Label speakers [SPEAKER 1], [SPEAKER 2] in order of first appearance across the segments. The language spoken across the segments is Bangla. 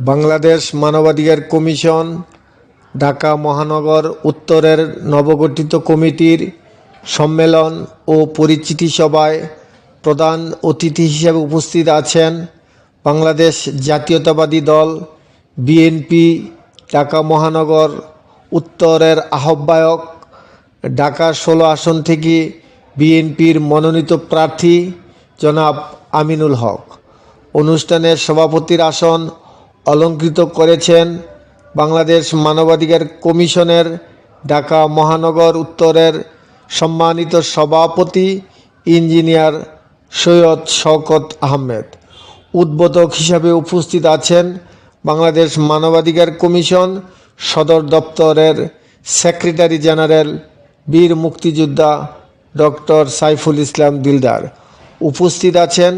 [SPEAKER 1] বাংলাদেশ মানবাধিকার কমিশন, ঢাকা মহানগর উত্তরের নবগঠিত কমিটির সম্মেলন ও পরিচিতি সভায় প্রধান অতিথি হিসেবে উপস্থিত আছেন বাংলাদেশ জাতীয়তাবাদী দল, বিএনপি, ঢাকা মহানগর উত্তরের আহ্বায়ক, ঢাকা ষোলো আসন থেকে বিএনপির মনোনীত প্রার্থী জনাব আমিনুল হক। অনুষ্ঠানের সভাপতির আসন অলঙ্কৃত করেছেন বাংলাদেশ মানবাধিকার কমিশনের ঢাকা মহানগর উত্তরের সম্মানিত সভাপতি ইঞ্জিনিয়ার সৈয়দ শওকত আহমেদ। উদ্বোধক হিসাবে উপস্থিত আছেন বাংলাদেশ মানবাধিকার কমিশন সদর দপ্তরের সেক্রেটারি জেনারেল বীর মুক্তিযোদ্ধা ডক্টর সাইফুল ইসলাম দিলদার। উপস্থিত আছেন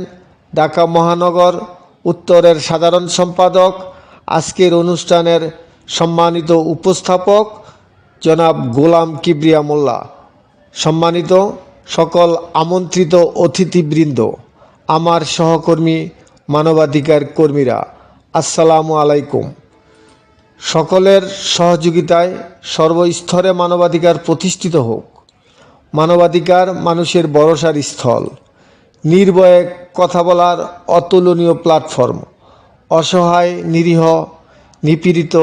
[SPEAKER 1] ঢাকা মহানগর উত্তরের সাধারণ সম্পাদক, আজকের অনুষ্ঠানের সম্মানিত উপস্থাপক জনাব গোলাম কিবরিয়া মোল্লা। সম্মানিত সকল আমন্ত্রিত অতিথিবৃন্দ, আমার সহকর্মী, মানবাধিকার কর্মীরা, আসসালামু আলাইকুম। সকলের সহযোগিতায় সর্বস্তরে মানবাধিকার প্রতিষ্ঠিত হোক। মানবাধিকার মানুষের ভরসার স্থল। নির্ভয়ে কথা বলার অতুলনীয় প্ল্যাটফর্ম। অসহায়, নিরীহ, নিপীড়িত,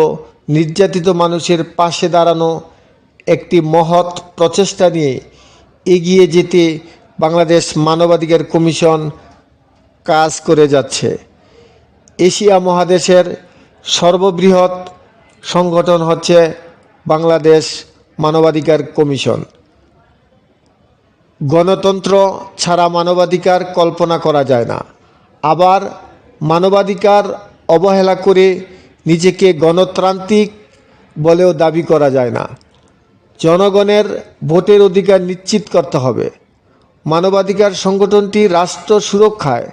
[SPEAKER 1] নির্যাতিত মানুষের পাশে দাঁড়ানো একটি মহৎ প্রচেষ্টা নিয়ে এগিয়ে যেতে বাংলাদেশ মানবাধিকার কমিশন কাজ করে যাচ্ছে। এশিয়া মহাদেশের সর্ববৃহৎ সংগঠন হচ্ছে বাংলাদেশ মানবাধিকার কমিশন। গণতন্ত্র ছাড়া মানবাধিকার কল্পনা করা যায় না। আবার মানবাধিকার অবহেলা করে নিজেকে গণতান্ত্রিক বলেও দাবি করা যায় না। জনগণের ভোটের অধিকার নিশ্চিত করতে হবে। মানবাধিকার সংগঠনটি রাষ্ট্র সুরক্ষায়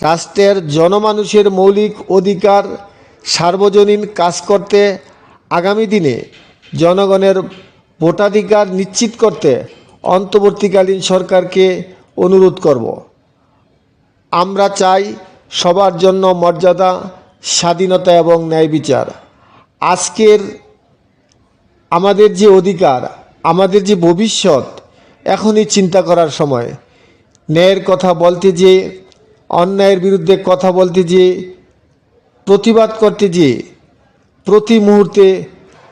[SPEAKER 1] রাষ্ট্রের জনমানুষের মৌলিক অধিকার সার্বজনীন কাজ করতে আগামী দিনে জনগণের ভোটাধিকার নিশ্চিত করতে অন্তর্বর্তীকালীন সরকারকে অনুরোধ করব। আমরা চাই সবার জন্য মর্যাদা, স্বাধীনতা এবং ন্যায় বিচার। আজকের আমাদের যে অধিকার, আমাদের যে ভবিষ্যৎ, এখনই চিন্তা করার সময়। ন্যায়ের কথা বলতে যে, অন্যায়ের বিরুদ্ধে কথা বলতে যে, প্রতিবাদ করতে যে, প্রতি মুহূর্তে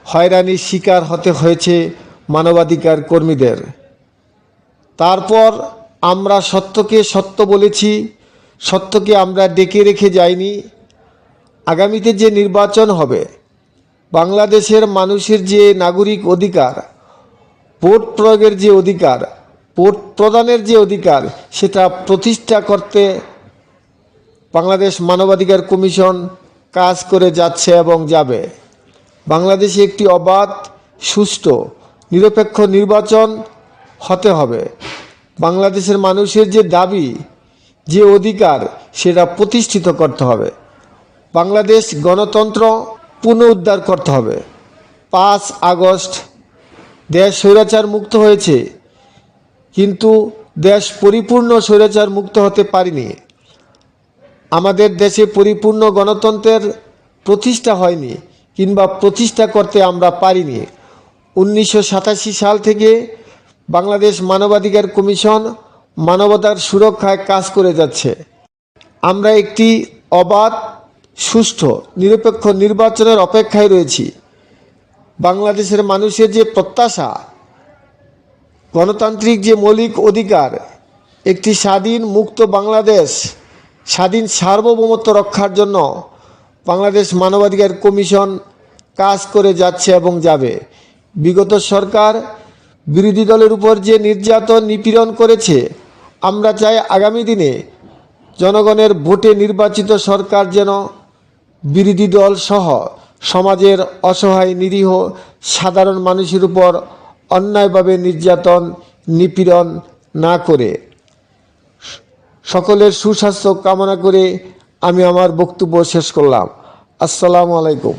[SPEAKER 1] হয়রানির শিকার হতে হয়েছে মানবাধিকার কর্মীদের। তারপর আমরা সত্যকে সত্য বলেছি, সত্যকে আমরা ডেকে রেখে যাইনি। আগামীতে যে নির্বাচন হবে, বাংলাদেশের মানুষের যে নাগরিক অধিকার, ভোট প্রয়োগের যে অধিকার, ভোট প্রদানের যে অধিকার, সেটা প্রতিষ্ঠা করতে বাংলাদেশ মানবাধিকার কমিশন কাজ করে যাচ্ছে এবং যাবে। বাংলাদেশে একটি অবাধ, সুষ্ঠু, নিরপেক্ষ নির্বাচন হতে হবে। বাংলাদেশের মানুষের যে দাবি, যে অধিকার, সেটা প্রতিষ্ঠিত করতে হবে। বাংলাদেশ গণতন্ত্র পুনরুদ্ধার করতে হবে। পাঁচ আগস্ট দেশ স্বৈরাচার মুক্ত হয়েছে, কিন্তু দেশ পরিপূর্ণ স্বৈরাচার মুক্ত হতে পারেনি। আমাদের দেশে পরিপূর্ণ গণতন্ত্রের প্রতিষ্ঠা হয়নি কিংবা প্রতিষ্ঠা করতে আমরা পারিনি। উনিশশো সাতাশি সাল থেকে বাংলাদেশ মানবাধিকার কমিশন মানবতার সুরক্ষায় কাজ করে যাচ্ছে। আমরা একটি অবাধ, সুষ্ঠু, নিরপেক্ষ নির্বাচনের অপেক্ষায় রয়েছি। বাংলাদেশের মানুষের যে প্রত্যাশা, গণতান্ত্রিক যে মৌলিক অধিকার, একটি স্বাধীন মুক্ত বাংলাদেশ, স্বাধীন সার্বভৌমত্ব রক্ষার জন্য বাংলাদেশ মানবাধিকার কমিশন কাজ করে যাচ্ছে এবং যাবে। বিগত সরকার বিরোধী দলের উপর যে নির্যাতন নিপীড়ন করেছে, আমরা চাই আগামী দিনে জনগণের ভোটে নির্বাচিত সরকার যেন বিরোধী দল সহ সমাজের অসহায়, নিরীহ, সাধারণ মানুষের উপর অন্যায়ভাবে নির্যাতন, নিপীড়ন না করে। সকলের সুস্বাস্থ্য কামনা করে আমি আমার বক্তব্য শেষ করলাম। আসসালামু আলাইকুম।